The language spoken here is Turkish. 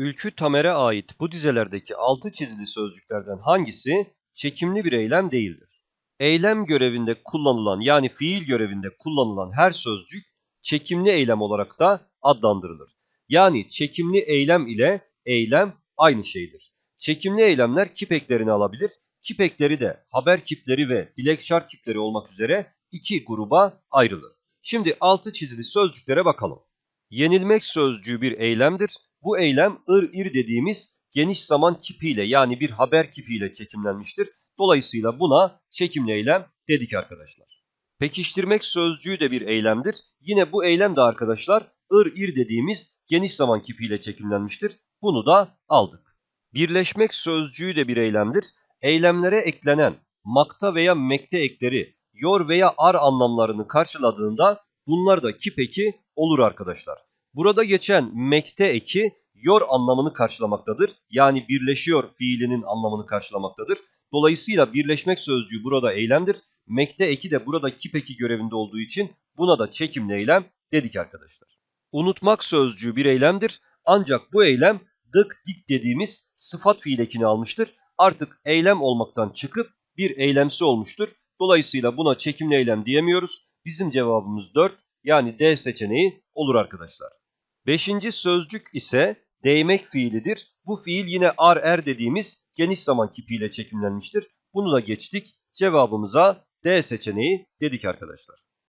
Ülkü Tamer'e ait bu dizelerdeki altı çizili sözcüklerden hangisi çekimli bir eylem değildir? Eylem görevinde kullanılan yani fiil görevinde kullanılan her sözcük çekimli eylem olarak da adlandırılır. Yani çekimli eylem ile eylem aynı şeydir. Çekimli eylemler kip eklerini alabilir. Kip ekleri de haber kipleri ve dilekşar kipleri olmak üzere iki gruba ayrılır. Şimdi altı çizili sözcüklere bakalım. Yenilmek sözcüğü bir eylemdir. Bu eylem ır ir dediğimiz geniş zaman kipiyle yani bir haber kipiyle çekimlenmiştir. Dolayısıyla buna çekimli eylem dedik arkadaşlar. Pekiştirmek sözcüğü de bir eylemdir. Yine bu eylem de arkadaşlar ır ir dediğimiz geniş zaman kipiyle çekimlenmiştir. Bunu da aldık. Birleşmek sözcüğü de bir eylemdir. Eylemlere eklenen makta veya mekte ekleri yor veya ar anlamlarını karşıladığında bunlar da kip eki olur arkadaşlar. Burada geçen mekte eki yor anlamını karşılamaktadır. Yani birleşiyor fiilinin anlamını karşılamaktadır. Dolayısıyla birleşmek sözcüğü burada eylemdir. Mekte eki de burada kip eki görevinde olduğu için buna da çekimli eylem dedik arkadaşlar. Unutmak sözcüğü bir eylemdir. Ancak bu eylem dık dik dediğimiz sıfat fiil ekini almıştır. Artık eylem olmaktan çıkıp bir eylemsi olmuştur. Dolayısıyla buna çekimli eylem diyemiyoruz. Bizim cevabımız 4 yani D seçeneği olur arkadaşlar. Beşinci sözcük ise değmek fiilidir. Bu fiil yine ar er dediğimiz geniş zaman kipiyle çekimlenmiştir. Bunu da geçtik. Cevabımıza D seçeneği dedik arkadaşlar.